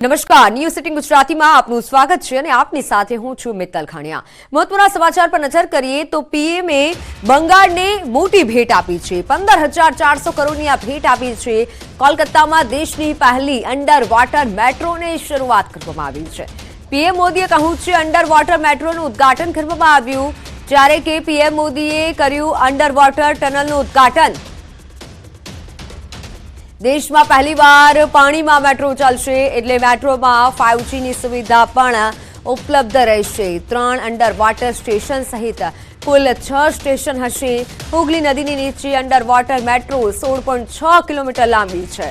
નમસ્કાર. News city ગુજરાતીમાં આપનું સ્વાગત છે અને આપની સાથે હું છું મિત્તલ ખાણિયા મહત્વના સમાચાર પર નજર કરીએ તો પીએમએ બંગાળને મોટી ભેટ આપી છે. પંદર હજાર ચારસો કરોડની આ ભેટ આપી છે. કોલકાતામાં દેશની પહેલી અંડર વોટર મેટ્રોની શરૂઆત કરવામાં આવી છે. પીએમ મોદીએ કહ્યું છે અંડર વોટર મેટ્રોનું ઉદ્ઘાટન કરવામાં આવ્યું. જ્યારે કે પીએમ મોદીએ કર્યું અંડર વોટર ટનલનું ઉદ્ઘાટન. દેશમાં પહેલીવાર પાણીમાં મેટ્રો ચાલશે એટલે મેટ્રોમાં ફાઇવજીની સુવિધા પણ ઉપલબ્ધ રહેશે. ત્રણ અંડર વોટર સ્ટેશન સહિત કુલ છ સ્ટેશન હશે. હુગલી નદીની નીચે અંડર વોટર મેટ્રો સોળ પોઈન્ટ છ કિલોમીટર લાંબી છે.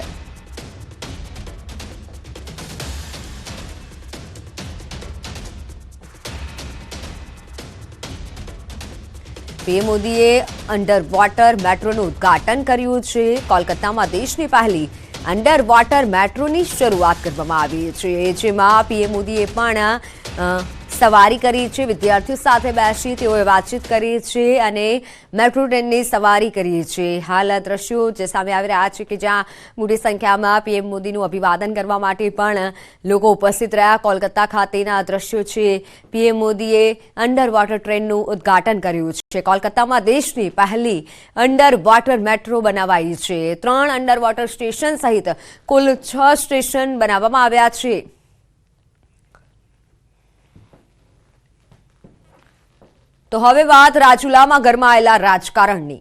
પીએમ મોદીએ અંડર વોટર મેટ્રોનું ઉદ્ઘાટન કર્યું છે. કોલકાતામાં દેશની પહેલી અંડર વોટર મેટ્રોની શરૂઆત કરવામાં આવી છે. જેમાં પીએમ મોદીએ પણ સવારી કરી છે, વિદ્યાર્થીઓ સાથે બેસી તેઓએ વાતચીત કરી છે અને મેટ્રો ટ્રેનની સવારી કરી છે. હાલ દ્રશ્યો જે સામે આવી રહ્યા છે કે જ્યાં મોટી સંખ્યામાં પીએમ મોદીનું અભિવાદન કરવા માટે પણ લોકો ઉપસ્થિત રહ્યા. કોલકાતા ખાતેના દ્રશ્યો છે, પીએમ મોદીએ અંડર વોટર ટ્રેનનું ઉદ્ઘાટન કર્યું છે. કોલકાતામાં દેશની પહેલી અંડર વોટર મેટ્રો બનાવાઈ છે. ત્રણ અંડર વોટર સ્ટેશન સહિત કુલ છ સ્ટેશન બનાવવામાં આવ્યા છે. તો હવે વાત રાજુલામાં ગરમાયેલા રાજકારણની.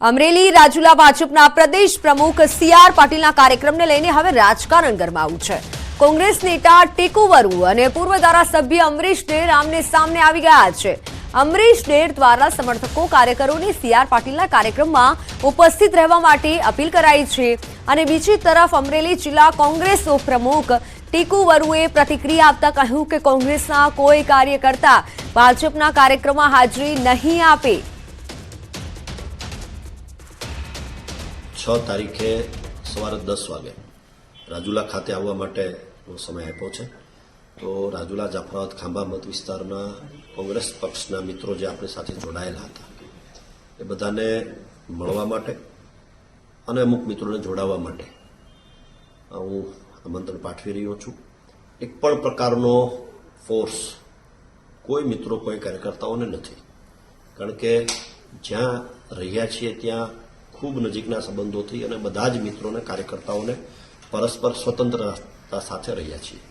અમરેલી રાજુલા ભાજપના પ્રદેશ પ્રમુખ સી આર પાટીલના કાર્યક્રમને લઈને હવે રાજકારણ ગરમાવું છે. કોંગ્રેસ નેતા ટેકુ વરુ અને પૂર્વ ધારાસભ્ય અમરીશ ડેર આમને સામને આવી ગયા છે. અમરીશ ડેર દ્વારા સમર્થકો કાર્યકરોને સીઆર પાટીલના કાર્યક્રમમાં ઉપસ્થિત રહેવા માટે અપીલ કરાઈ છે. અને બીજી તરફ અમરેલી જિલ્લા કોંગ્રેસ ઉપપ્રમુખ ટીકુ વરુએ પ્રતિક્રિયા આપતા કહ્યું કે કોંગ્રેસના કોઈ કાર્યકર્તા ભાજપના કાર્યક્રમમાં હાજરી નહીં આપે. છ તારીખે સવારે દસ વાગે રાજુલા ખાતે આવવા માટે સમય આપ્યો છે. તો રાજુલા જાફરાબાદ ખાંભા મત વિસ્તારના કોંગ્રેસ પક્ષના મિત્રો જે આપણી સાથે જોડાયેલા હતા, એ બધાને મળવા માટે અને અમુક મિત્રોને જોડાવા માટે હું આમંત્રણ પાઠવી રહ્યો છું. એક પણ પ્રકારનો ફોર્સ કોઈ મિત્રો, કોઈ કાર્યકર્તાઓને નથી. કારણ કે જ્યાં રહ્યા છીએ ત્યાં ખૂબ નજીકના સંબંધોથી અને બધા જ મિત્રોને, કાર્યકર્તાઓને પરસ્પર સ્વતંત્રતા સાથે રહ્યા છીએ.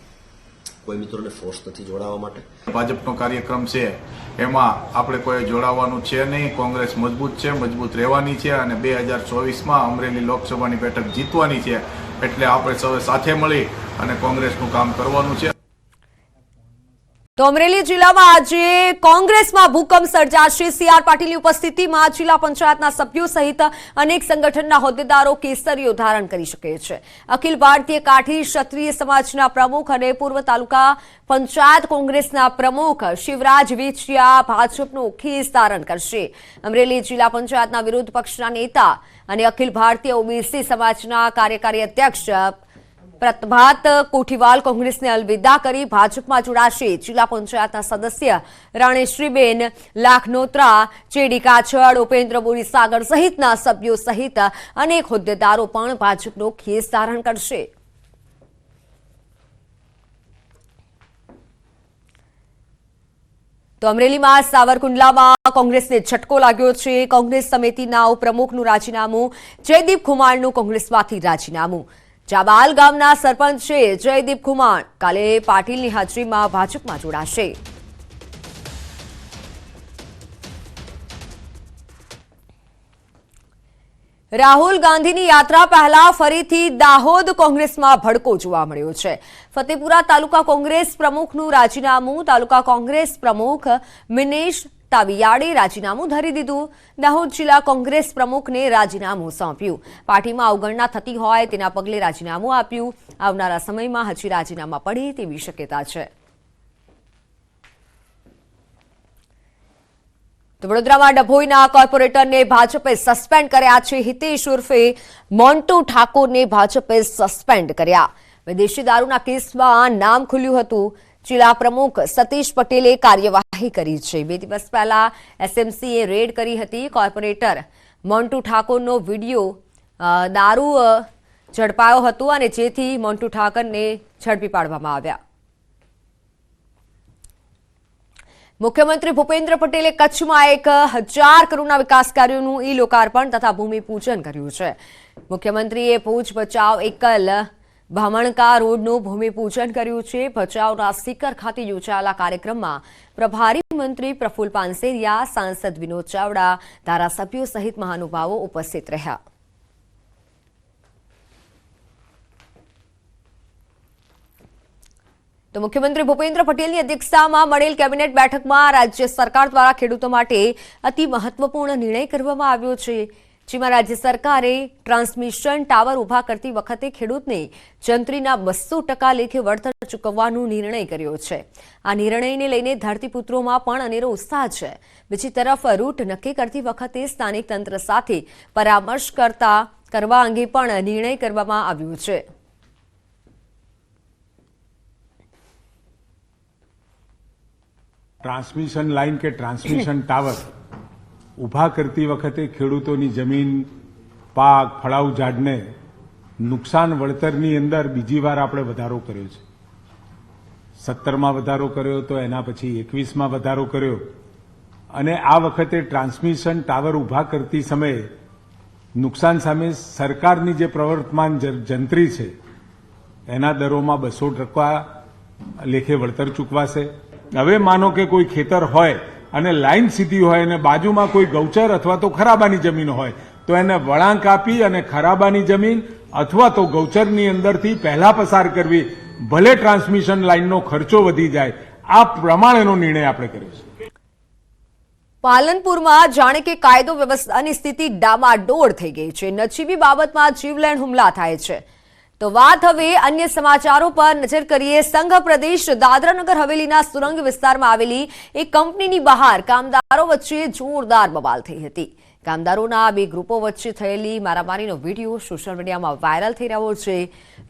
કોઈ મિત્રોને ફોર્સ નથી જોડાવા માટે. ભાજપનો કાર્યક્રમ છે, એમાં આપણે કોઈ જોડાવાનું છે નહીં, કોંગ્રેસ મજબૂત છે, મજબૂત રહેવાની છે અને બે હજાર ચોવીસમાં અમરેલી લોકસભાની બેઠક જીતવાની છે, એટલે આપણે સૌએ સાથે મળી અને કોંગ્રેસનું કામ કરવાનું છે. તો અમરેલી જિલ્લામાં આજે કોંગ્રેસમાં ભૂકંપ સર્જાશે સી આર પાટીલની ઉપસ્થિતિમાં જિલ્લા પંચાયતના સભ્યો સહિત અનેક સંગઠનના હોદ્દેદારો કેસરીઓ ધારણ કરી શકે છે. અખિલ ભારતીય કાઠી ક્ષત્રિય સમાજના પ્રમુખ અને પૂર્વ તાલુકા પંચાયત કોંગ્રેસના પ્રમુખ શિવરાજ વેચિયા ભાજપનું ખેસ ધારણ કરશે. અમરેલી જિલ્લા પંચાયતના વિરોધ પક્ષના નેતા અને અખિલ ભારતીય ઓબીસી સમાજના કાર્યકારી અધ્યક્ષ પ્રતભાત કોઠીવાલ કોંગ્રેસને અલવિદા કરી ભાજપમાં જોડાશે. જિલ્લા પંચાયતના સદસ્ય રાણેશ્રીબેન લાખનોત્રા, ચેડી કાછડ ઉપેન્દ્ર બોરીસાગર સહિતના સભ્યો સહિત અનેક હોદ્દેદારો પણ ભાજપનો ખેસ ધારણ કરશે. તો અમરેલીમાં સાવરકુંડલામાં કોંગ્રેસને ઝટકો લાગ્યો છે. કોંગ્રેસ સમિતિના ઉપપ્રમુખનું રાજીનામું, જયદીપ કુમારનું કોંગ્રેસમાંથી રાજીનામું. જાબાલ ગામના સરપંચ છે જયદીપ કુમાર. કાલે પાટીલની હાજરીમાં ભાજપમાં જોડાશે. રાહુલ ગાંધીની યાત્રા પહેલા ફરીથી દાહોદ કોંગ્રેસમાં ભડકો જોવા મળ્યો છે. ફતેપુરા તાલુકા કોંગ્રેસ પ્રમુખનું રાજીનામું, તાલુકા કોંગ્રેસ પ્રમુખ મિનેશ તાવિયાડે રાજીનામું ધરી દીધું. દાહોદ જિલ્લા કોંગ્રેસ પ્રમુખને રાજીનામું સોંપ્યું. પાર્ટીમાં અવગણના થતી હોય તેના પગલે રાજીનામું આપ્યું. આવનારા સમયમાં હજી રાજીનામા પડે તેવી શક્યતા છે. તો વડોદરામાં ડભોઈના કોર્પોરેટરને ભાજપે સસ્પેન્ડ કર્યા છે. હિતેશ ઉર્ફે મોન્ટુ ઠાકોરને ભાજપે સસ્પેન્ડ કર્યા. વિદેશી દારૂના કેસમાં નામ ખુલ્યું હતું. જિલ્લા પ્રમુખ સતીશ પટેલે કાર્યવાહી કરી છે. બે દિવસ પહેલા એસએમસીએ રેડ કરી હતી કોર્પોરેટર મોન્ટુ ઠાકોરનો વીડિયો. દારૂ ઝડપાયો હતો અને જેથી મોન્ટુ ઠાકરને ઝડપી પાડવામાં આવ્યા. મુખ્યમંત્રી ભૂપેન્દ્ર પટેલે કચ્છમાં એક હજાર કરોડના વિકાસ કાર્યોનું ઈ લોકાર્પણ તથા ભૂમિપૂજન કર્યું છે. મુખ્યમંત્રીએ ભુજ બચાવ એકલ ભામણકા રોડનું ભૂમિપૂજન કર્યું છે. ભચાઉના સિકર ખાતે યોજાયેલા કાર્યક્રમમાં પ્રભારી મંત્રી પ્રફુલ પાનસેરિયા, સાંસદ વિનોદ ચાવડા, ધારાસભ્યો સહિત મહાનુભાવો ઉપસ્થિત રહ્યા. તો મુખ્યમંત્રી ભૂપેન્દ્ર પટેલની અધ્યક્ષતામાં મળેલ કેબિનેટ બેઠકમાં રાજ્ય સરકાર દ્વારા ખેડૂતો માટે અતિ મહત્વપૂર્ણ નિર્ણય કરવામાં આવ્યો છે. જેમાં રાજ્ય સરકારે ટ્રાન્સમિશન ટાવર ઊભા કરતી વખતે ખેડૂતને જંત્રીના બસો ટકા લેખે વળતર ચૂકવવાનો નિર્ણય કર્યો છે. આ નિર્ણયને લઈને ધરતીપુત્રોમાં પણ અનેરો ઉત્સાહ છે. બીજી તરફ રૂટ નક્કી કરતી વખતે સ્થાનિક તંત્ર સાથે પરામર્શ કરતા કરવા અંગે પણ નિર્ણય કરવામાં આવ્યો છે. ટ્રાન્સમિશન લાઇન કે ટ્રાન્સમિશન ટાવર? ઊભા કરતી વખતે ખેડૂતોની જમીન, પાક ફળાઉ ઝાડને નુકસાન વળતરની અંદર બીજી વાર આપણે વધારો કર્યો છે. સત્તરમાં વધારો કર્યો તો એના પછી એકવીસમાં વધારો કર્યો. અને આ વખતે ટ્રાન્સમિશન ટાવર ઊભા કરતી સમયે નુકસાન સામે સરકારની જે પ્રવર્તમાન જંત્રી છે, એના દરોમાં બસો ટકા લેખે વળતર ચૂકવાશે. હવે માનો કે કોઈ ખેતર હોય અને લાઈન સીધી હોય અને બાજુમાં કોઈ ગૌચર અથવા તો ખરાબાની જમીન હોય, તો એને વળાંક આપી અને ખરાબાની જમીન અથવા તો ગૌચરની અંદરથી પહેલા પસાર કરવી, ભલે ટ્રાન્સમિશન લાઈનનો ખર્ચો વધી જાય, આ પ્રમાણેનો નિર્ણય આપણે કર્યો છે. પાલનપુરમાં જાણે કે કાયદો વ્યવસ્થાની સ્થિતિ ડામાડોળ થઈ ગઈ છે. નજીવી બાબતમાં જીવલેણ હુમલા થાય છે. તો વાત હવે અન્ય સમાચારો પર નજર કરીએ. સંઘ પ્રદેશ દાદરાનગર હવેલીના સુરંગ વિસ્તારમાં આવેલી એક કંપનીની બહાર કામદારો વચ્ચે જોરદાર બબાલ થઈ હતી. કામદારોના બે ગ્રુપો વચ્ચે થયેલી મારામારીનો વીડિયો સોશિયલ મીડિયામાં વાયરલ થઈ રહ્યો છે.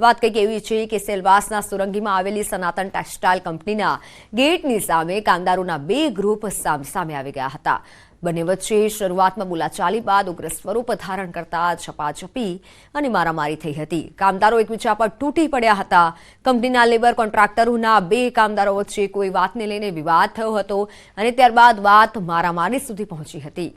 વાત કંઈક એવી છે કે સેલવાસના સુરંગીમાં આવેલી સનાતન ટેક્સટાઇલ કંપનીના ગેટની સામે કામદારોના બે ગ્રુપ સામસામે આવી ગયા હતા. બંને વચ્ચે શરૂઆતમાં બોલાચાલી બાદ ઉગ્ર સ્વરૂપ ધારણ કરતા ઝપાઝપી અને મારામારી થઈ હતી. કામદારો એકબીજા પર તૂટી પડ્યા હતા. કંપનીના લેબર કોન્ટ્રાક્ટરોના બે કામદારો વચ્ચે કોઈ વાતને લઈને વિવાદ થયો હતો અને ત્યારબાદ વાત મારામારી સુધી પહોંચી હતી.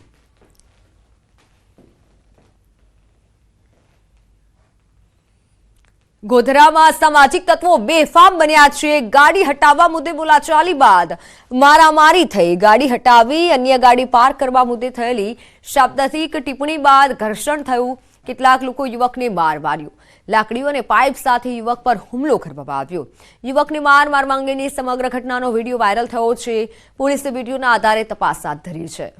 ગોધરામાં સામાજિક તત્વો બેફામ બન્યા છે. ગાડી હટાવવા મુદ્દે બોલાચાલી બાદ મારામારી થઈ. ગાડી હટાવી, અન્ય ગાડી પાર્ક કરવા મુદ્દે થયેલી શાબ્દિક ટિપ્પણી બાદ ઘર્ષણ થયું. કેટલાક લોકો યુવકને માર માર્યો. લાકડીઓ અને પાઇપ સાથે યુવક પર હુમલો કરવામાં આવ્યો. યુવકને માર મારવા અંગેની સમગ્ર ઘટનાનો વીડિયો વાયરલ થયો છે. પોલીસે વિડીયોના આધારે તપાસ હાથ ધરી છે.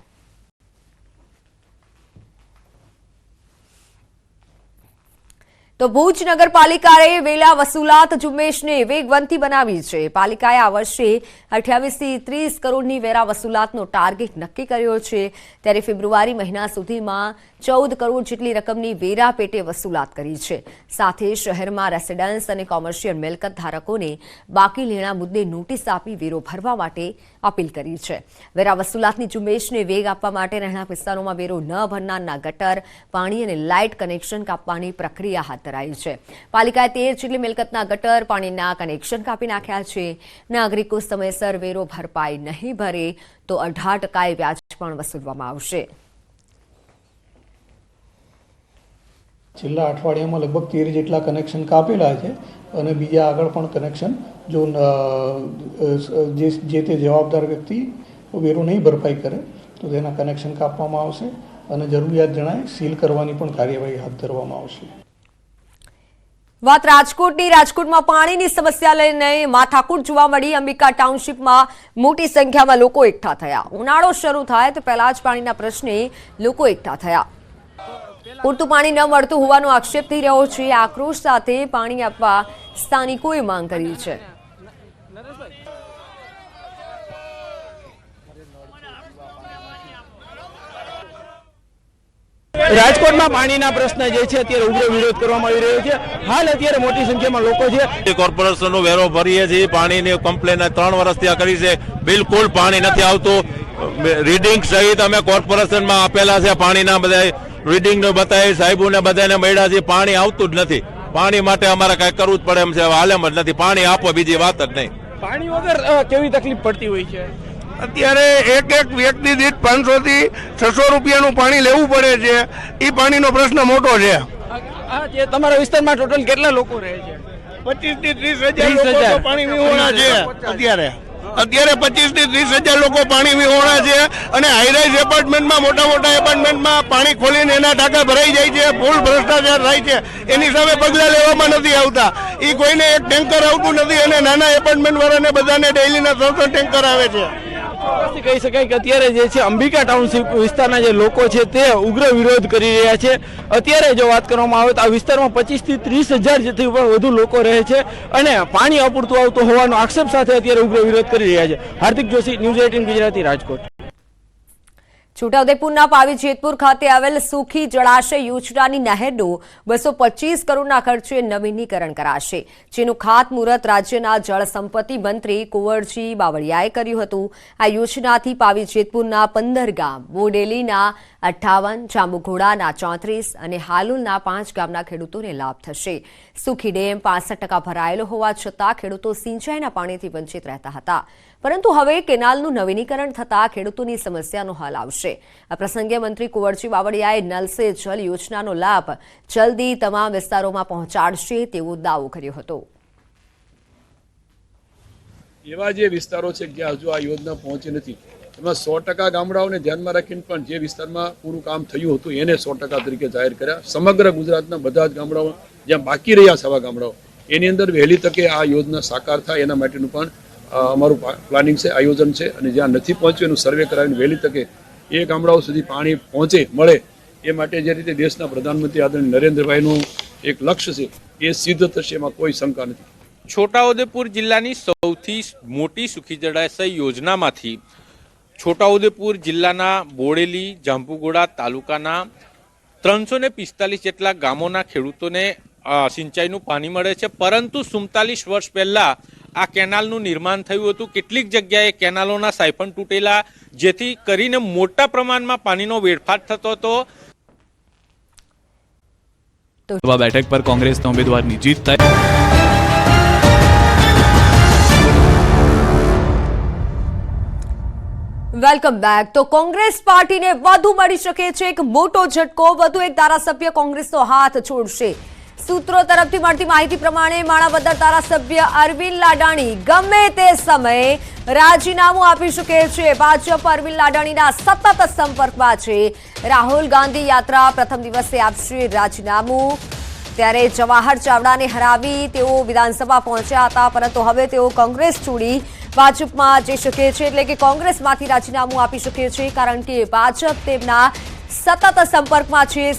તો ભુજ નગરપાલિકાએ વેલા વસૂલાત ઝુંબેશને વેગવંતી બનાવી છે. પાલિકાએ આ વર્ષે અઠ્યાવીસથી ત્રીસ કરોડની વેરા વસૂલાતનો ટાર્ગેટ નક્કી કર્યો છે. ત્યારે ફેબ્રુઆરી મહિના સુધીમાં ચૌદ કરોડ જેટલી રકમની વેરા પેટે વસૂલાત કરી છે. સાથે શહેરમાં રેસિડન્સ અને કોમર્શિયલ મિલકત ધારકોને બાકી લેણા મુદ્દે નોટિસ આપી વેરો ભરવા માટે અપીલ કરી છે. વેરા વસૂલાતની ઝુંબેશને વેગ આપવા માટે રહેણાંક વિસ્તારોમાં વેરો ન ભરનારના ગટર, પાણી અને લાઇટ કનેક્શન કાપવાની પ્રક્રિયા હાથ ધરાઈ છે. પાલિકાએ તેર જેટલી મિલકતના ગટર, પાણીના કનેક્શન કાપી નાખ્યા છે. નાગરિકો સમયસર વેરો ભરપાઈ નહીં ભરે તો અઢાર ટકાએ વ્યાજ પણ વસૂલવામાં આવશે. છેલ્લા અઠવાડિયામાં લગભગ તેર જેટલા કનેક્શન કાપેલા છે અને બીજા આગળ પણ કનેક્શન જો જે તે જવાબદાર વ્યક્તિ વેરો નહીં ભરપાઈ કરે, તો તેના કનેક્શન કાપવામાં આવશે અને જરૂરિયાત જણાય સીલ કરવાની પણ કાર્યવાહી હાથ ધરવામાં આવશે. વાત રાજકોટની, રાજકોટમાં પાણીની સમસ્યા લઈને માથાકૂટ જોવા મળી. અંબિકા ટાઉનશીપમાં મોટી સંખ્યામાં લોકો એકઠા થયા. ઉનાળો શરૂ થાય તો પહેલા જ પાણીના પ્રશ્ને લોકો એકઠા થયા. પૂરતું પાણી ન મળતું હોવાનો આક્ષેપ થઈ રહ્યો છે. આક્રોશ સાથે પાણી આપવા સ્થાનિકોએ માંગ કરી છે. રાજકોટમાં પાણીના પ્રશ્ન જે છે અત્યારે ઉગ્ર વિરોધ કરવામાં આવી રહ્યો છે. હાલ અત્યારે મોટી સંખ્યામાં લોકો છે. કોર્પોરેશનનો વેરો ભરીએ છીએ. પાણીની કમ્પ્લેન ત્રણ વર્ષથી આ કરી છે. બિલકુલ પાણી નથી આવતું. રીડિંગ સહિત અમે કોર્પોરેશનમાં આપેલા છે. પાણીના બધા રીડિંગ બતાવી સાહેબોને બધાને મળ્યા છે પાણી આવતું જ નથી. પાણી માટે અમારે કઈ કરવું જ પડે એમ છે હાલેમ જ નથી. પાણી આપો બીજી વાત જ નહીં. પાણી વગર કેવી તકલીફ પડતી હોય છે? અત્યારે એક એક વ્યક્તિ દીઠ પાંચસો થી છસો રૂપિયાનું પાણી લેવું પડે છે. એ પાણીનો પ્રશ્ન મોટો છે. તમારા વિસ્તારમાં ટોટલ કેટલા લોકો રહે છે? પચીસથી ત્રીસ હજાર 30,000 લોકો તો પાણી વિહોણા છે અત્યારે. અત્યારે પચીસથી ત્રીસ હજાર લોકો પાણી વિહોણા છે અને હાઈરાઈઝ એપાર્ટમેન્ટમાં મોટા મોટા એપાર્ટમેન્ટમાં પાણી ખોલીને એના ટાંકા ભરાઈ જાય છે, ફૂલ ભ્રષ્ટાચાર થાય છે. એની સામે પગલાં લેવામાં નથી આવતા. એ કોઈને એક ટેન્કર આવતું નથી અને નાના એપાર્ટમેન્ટ વાળાને બધાને ડેઈલીના ત્રણસો ટેન્કર આવે છે. ચોક્કસથી કહી શકાય કે અત્યારે જે છે અંબિકા ટાઉનશીપ વિસ્તારના જે લોકો છે તે ઉગ્ર વિરોધ કરી રહ્યા છે. અત્યારે જો વાત કરવામાં આવે તો આ વિસ્તારમાં પચીસથી ત્રીસ હજાર જેથી પણ વધુ લોકો રહે છે અને પાણી અપૂરતું આવતું હોવાનો આક્ષેપ સાથે અત્યારે ઉગ્ર વિરોધ કરી રહ્યા છે. Hardik Joshi, news eighteen Gujarati Rajkot. છોટાઉદેપુરના Pavi Jetpur ખાતે આવેલ સુખી જળાશય યોજનાની નહેરનું બસો પચીસ કરોડના ખર્ચે નવીનીકરણ કરાશે, જેનું ખાતમુહૂર્ત રાજ્યના જળ સંપત્તિ મંત્રી કુંવરજી બાવળિયાએ કર્યું હતું. આ યોજનાથી પાવી જેતપુરના પંદર ગામ બોડેલીના અઠ્ઠાવન, જાંબુઘોડાના ચોત્રીસ અને હાલુલના પાંચ ગામના ખેડૂતોને લાભ થશે. સુખી ડેમ પાસઠ ભરાયેલો હોવા છતાં ખેડૂતો સિંચાઈના પાણીથી વંચિત રહેતા હતા. પરંતુ હવે કેનાલનું નવીનીકરણ થતાં ખેડૂતોની સમસ્યાનો હલ આવશે. આ પ્રસંગે મંત્રી કુંવરજી બાવળિયાએ નલ સે જલ યોજનાનો લાભ જલ્દી તમામ વિસ્તારોમાં પહોંચાડશે તેવો દાવો કર્યો હતો. એવા જે વિસ્તારો છે જ્યાં હજુ આ યોજના પહોંચી નથી, એમાં સો ટકા ગામડાઓને ધ્યાનમાં રાખીને પણ જે વિસ્તારમાં પૂરું કામ થયું હતું એને સો ટકા તરીકે જાહેર કર્યા. સમગ્ર ગુજરાતના બધા જ ગામડાઓ, જ્યાં બાકી રહ્યા સવા ગામડાઓ, એની અંદર વહેલી તકે આ યોજના સાકાર થાય એના માટેનું પણ અમારું પ્લાનિંગ છે, આયોજન છે, અને જ્યાં નથી પહોંચ્યું એનું સર્વે કરાવીને વહેલી તકે એ ગામડાઓ સુધી પાણી પહોંચે, મળે, એ માટે જે રીતે દેશના પ્રધાનમંત્રી આદરણીય નરેન્દ્રભાઈનું એક લક્ષ્ય છે, એ સિદ્ધ થશે એમાં કોઈ શંકા નથી. છોટાઉદેપુર જિલ્લાની સૌથી મોટી સુખી જળાશય યોજનામાંથી છોટાઉદેપુર જિલ્લાના બોડેલી, જાંબુગોડા તાલુકાના ત્રણસો ને પિસ્તાલીસ જેટલા ગામોના ખેડૂતોને સિંચાઈનું પાણી મળે છે, પરંતુ સુડતાલીસ વર્ષ પહેલા આ કેનાલનું નિર્માણ થયું હતું. કેટલીક જગ્યાએ કેનાલોના સાયફન તૂટેલા જેથી કરીને મોટા પ્રમાણમાં પાણીનો વેડફાટ થતો હતો. બેઠક પર કોંગ્રેસના ઉમેદવારની જીત થઈ વેલકમ બેક તો કોંગ્રેસ પાર્ટીને વધુ મળી શકે છે. એક મોટો ઝટકો વધુ એક ધારાસભ્ય કોંગ્રેસનો હાથ છોડશે સૂત્રો તરફથી મળતી માહિતી પ્રમાણે માણાવદર ધારાસભ્ય અરવિંદ લાડાણી ગમે તે સમયે રાજીનામું આપી શકે છે. ભાજપ અરવિંદ લાડાણીના સતત સંપર્કમાં છે. રાહુલ ગાંધી યાત્રા પ્રથમ દિવસે આપશે રાજીનામું. ત્યારે જવાહર ચાવડાને હરાવી તેઓ વિધાનસભા પહોંચ્યા હતા, પરંતુ હવે તેઓ કોંગ્રેસ છોડી ભાજપમાં જઈ શકે છે. એટલે કે કોંગ્રેસમાંથી રાજીનામું આપી શકે છે, કારણ કે ભાજપ તેમના સતત સંપર્કમાં છે.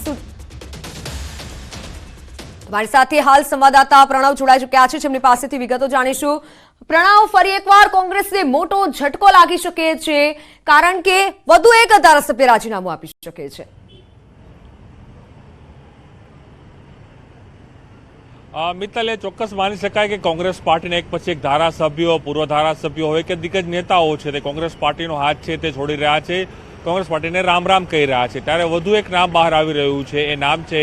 તમારી સાથે હાલ સંવાદદાતા પ્રણવ જોડાઈ ચુક્યા છે. જેમની પાસેથી વિગતો જાણીશું. પ્રણવ, ફરી એકવાર કોંગ્રેસને મોટો ઝટકો લાગી શકે છે, કારણ કે વધુ એક ધારાસભ્ય રાજીનામું આપી શકે છે. મિત્તલ એ ચોક્કસ માની શકાય કે કોંગ્રેસ પાર્ટીને એક પછી એક ધારાસભ્યો, પૂર્વ ધારાસભ્યો હોય કે દિગ્ગજ નેતાઓ છે, તે કોંગ્રેસ પાર્ટીનો હાથ છે, તે છોડી રહ્યા છે. કોંગ્રેસ પાર્ટીને રામ રામ કહી રહ્યા છે. ત્યારે વધુ એક નામ બહાર આવી રહ્યું છે. એ નામ છે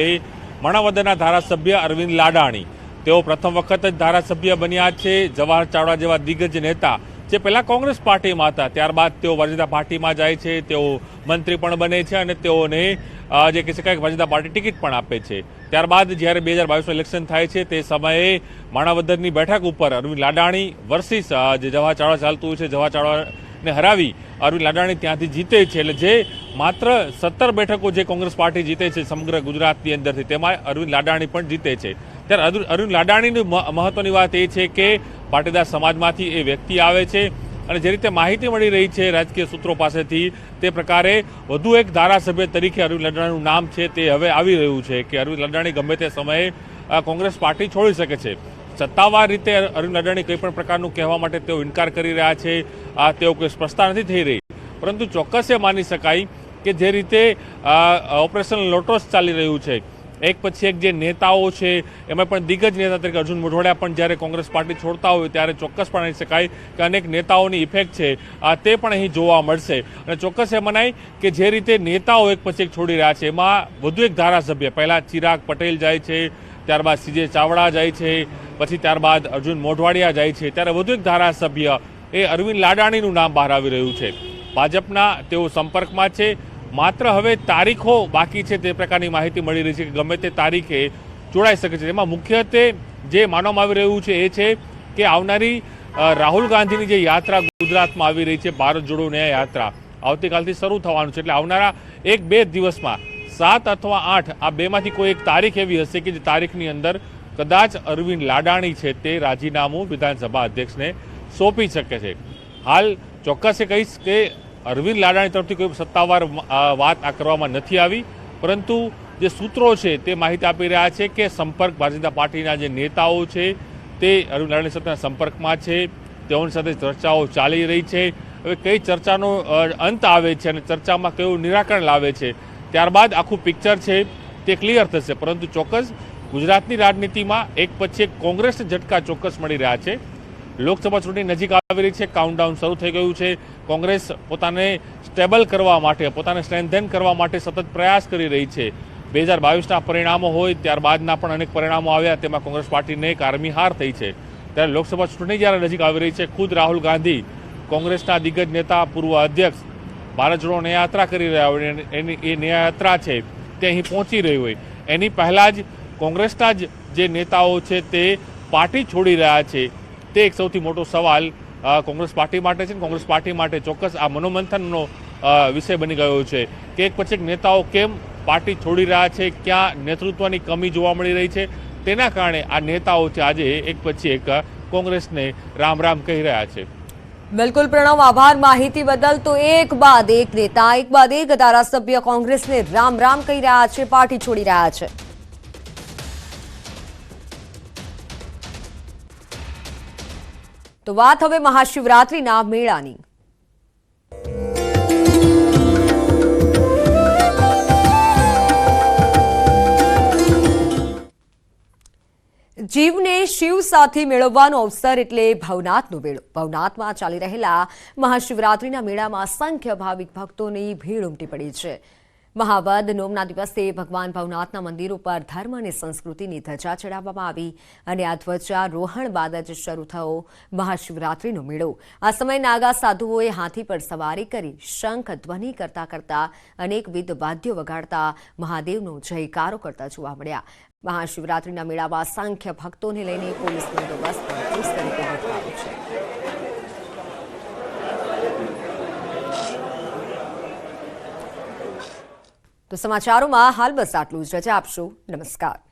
માણાવદરના ધારાસભ્ય અરવિંદ લાડાણી. તેઓ પ્રથમ વખત જ ધારાસભ્ય બન્યા છે. જવાહર ચાવડા જેવા દિગ્ગજ નેતા જે પહેલાં કોંગ્રેસ પાર્ટીમાં હતા, ત્યારબાદ તેઓ ભારતીય પાર્ટીમાં જાય છે. તેઓ મંત્રી પણ બને છે અને તેઓને જે કહી શકાય ભારતીય પાર્ટી ટિકિટ પણ આપે છે. ત્યારબાદ જ્યારે બે હજાર બાવીસમાં ઇલેક્શન થાય છે, તે સમયે માણાવદરની બેઠક ઉપર અરવિંદ લાડાણી વર્સિસ જે જવા ચાવડા ચાલતું છે જવા ચાવડાને હરાવી અરવિંદ લાડાણી ત્યાંથી જીતે છે. એટલે જે માત્ર સત્તર બેઠકો જે કોંગ્રેસ પાર્ટી જીતે છે સમગ્ર ગુજરાતની અંદરથી, તેમાં અરવિંદ લાડાણી પણ જીતે છે. ત્યારે અરવિંદ- લાડાણીની મહત્વની વાત એ છે કે પાટીદાર સમાજમાંથી એ વ્યક્તિ આવે છે અને જે રીતે માહિતી મળી રહી છે રાજકીય સૂત્રો પાસેથી, તે પ્રકારે વધુ એક ધારાસભ્ય તરીકે અરવિંદ લડાણીનું નામ છે તે હવે આવી રહ્યું છે કે અરવિંદ લડાણી ગમે તે સમયે કોંગ્રેસ પાર્ટી છોડી શકે છે. સત્તાવાર રીતે અરવિંદ લડાણી કંઈ પણ પ્રકારનું કહેવા માટે તેઓ ઇનકાર કરી રહ્યા છે. આ તેઓ કોઈ સ્પષ્ટતા નથી થઈ રહી. પરંતુ ચોક્કસ એ માની શકાય કે જે રીતે ઓપરેશન લોટસ ચાલી રહ્યું છે. એક પછી એક જે નેતાઓ છે, એમાં પણ દિગ્ગજ નેતા તરીકે અર્જુન મોઢવાડિયા પણ જ્યારે કોંગ્રેસ પાર્ટી છોડતા હોય ત્યારે ચોક્કસપણે શકાય કે અનેક નેતાઓની ઇફેક્ટ છે. તે પણ અહીં જોવા મળશે. અને ચોક્કસ એ મનાય કે જે રીતે નેતાઓ એક પછી એક છોડી રહ્યા છે, એમાં વધુ એક ધારાસભ્ય. પહેલાં ચિરાગ પટેલ જાય છે, ત્યારબાદ સીજે ચાવડા જાય છે, પછી ત્યારબાદ અર્જુન મોઢવાડિયા જાય છે, ત્યારે વધુ એક ધારાસભ્ય એ અરવિંદ લાડાણીનું નામ બહાર આવી રહ્યું છે. ભાજપના તેઓ સંપર્કમાં છે માત્ર હવે તારીખો બાકી છે તે પ્રકારની માહિતી મળી રહી છે કે ગમે તે તારીખે જોડાઈ શકે છે. એમાં મુખ્યત્વે જે માનવામાં આવી રહ્યું છે એ છે કે આવનારી રાહુલ ગાંધીની જે યાત્રા ગુજરાતમાં આવી રહી છે, ભારત જોડો ન્યાય યાત્રા. આવતીકાલથી શરૂ થવાનું છે. એટલે આવનારા એક બે દિવસમાં સાત અથવા આઠ, આ બેમાંથી કોઈ એક તારીખ એવી હશે કે જે તારીખની અંદર કદાચ અરવિંદ લાડાણી છે તે રાજીનામું વિધાનસભા અધ્યક્ષને સોંપી શકે છે. હાલ ચોક્કસ કહીશ કે અરવિંદ લાડાણી તરફથી કોઈ સત્તાવાર વાત આ કરવામાં નથી આવી. પરંતુ જે સૂત્રો છે તે માહિતી આપી રહ્યા છે કે સંપર્ક ભારતીય જનતા પાર્ટીના જે નેતાઓ છે તે અરવિંદ લાડાણી સાથેના સંપર્કમાં છે. તેઓની સાથે ચર્ચાઓ ચાલી રહી છે. હવે કઈ ચર્ચાનો અંત આવે છે અને ચર્ચામાં કયું નિરાકરણ લાવે છે? ત્યારબાદ આખું પિક્ચર છે તે ક્લિયર થશે. પરંતુ ચોક્કસ ગુજરાતની રાજનીતિમાં એક પછી એક કોંગ્રેસને ઝટકા ચોક્કસ મળી રહ્યા છે. લોકસભા ચૂંટણી નજીક આવી રહી છે કાઉન્ટડાઉન શરૂ થઈ ગયું છે. કોંગ્રેસ પોતાને સ્ટેબલ કરવા માટે, પોતાને સ્ટ્રેન્થેન કરવા માટે સતત પ્રયાસ કરી રહી છે. બે હજાર બાવીસના પરિણામો હોય, ત્યારબાદના પણ અનેક પરિણામો આવ્યા. તેમાં કોંગ્રેસ પાર્ટીને એક આર્મી હાર થઈ છે. ત્યારે લોકસભા ચૂંટણી જ્યારે નજીક આવી રહી છે, ખુદ રાહુલ ગાંધી કોંગ્રેસના દિગ્ગજ નેતા, પૂર્વ અધ્યક્ષ ભારત જોડો ન્યાયાત્રા કરી રહ્યા હોય એની, એ ન્યાયાત્રા છે, તે અહીં પહોંચી રહી હોય. એની પહેલાં જ કોંગ્રેસના જ જે નેતાઓ છે, તે પાર્ટી છોડી રહ્યા છે. તે એક સૌથી મોટો સવાલ કોંગ્રેસ પાર્ટી માટે છે કોંગ્રેસ પાર્ટી માટે ચોક્કસ આ મનોમંથનનો વિષય બની ગયો છે કે એક પછી એક નેતાઓ કેમ પાર્ટી છોડી રહ્યા છે, ક્યાં નેતૃત્વની કમી જોવા મળી રહી છે, તેના કારણે આ નેતાઓ છે આજે એક પછી એક કોંગ્રેસને રામ રામ કહી રહ્યા છે. બિલકુલ પ્રણવ, આભાર માહિતી બદલ. તો એક બાદ એક નેતા, એક બાદ એક ધારાસભ્ય કોંગ્રેસને રામ રામ કહી રહ્યા છે, પાર્ટી છોડી રહ્યા છે. તો વાત હવે મહાશિવરાત્રિના મેળાની. જીવને શિવ સાથે મેળવવાનો અવસર એટલે ભવનાથનો મેળો. ભવનાથમાં ચાલી રહેલા મહાશિવરાત્રિના મેળામાં અસંખ્ય ભાવિક ભક્તોની ભીડ ઉમટી પડી છે. મહાવદ નોમના દિવસે ભગવાન ભવનાથના મંદિર ઉપર ધર્મ અને સંસ્કૃતિની ધજા ચડાવવામાં આવી અને આ ધ્વજા રોહણ બાદ જ શરૂ થયો મહાશિવરાત્રિનો મેળો. આ સમયે નાગા સાધુઓએ હાથી પર સવારી કરી શંખ ધ્વનિ કરતા કરતા અનેકવિધ વાદ્યો વગાડતા મહાદેવનો જયકારો કરતા જોવા મળ્યા. મહાશિવરાત્રિના મેળામાં અસંખ્ય ભક્તોને લઈને પોલીસ બંદોબસ્ત પણ ચુસ્ત રીતે ગોઠવાયો છે તો સમાચારોમાં હાલ બસ આટલું જ. રજા આપશો. નમસ્કાર.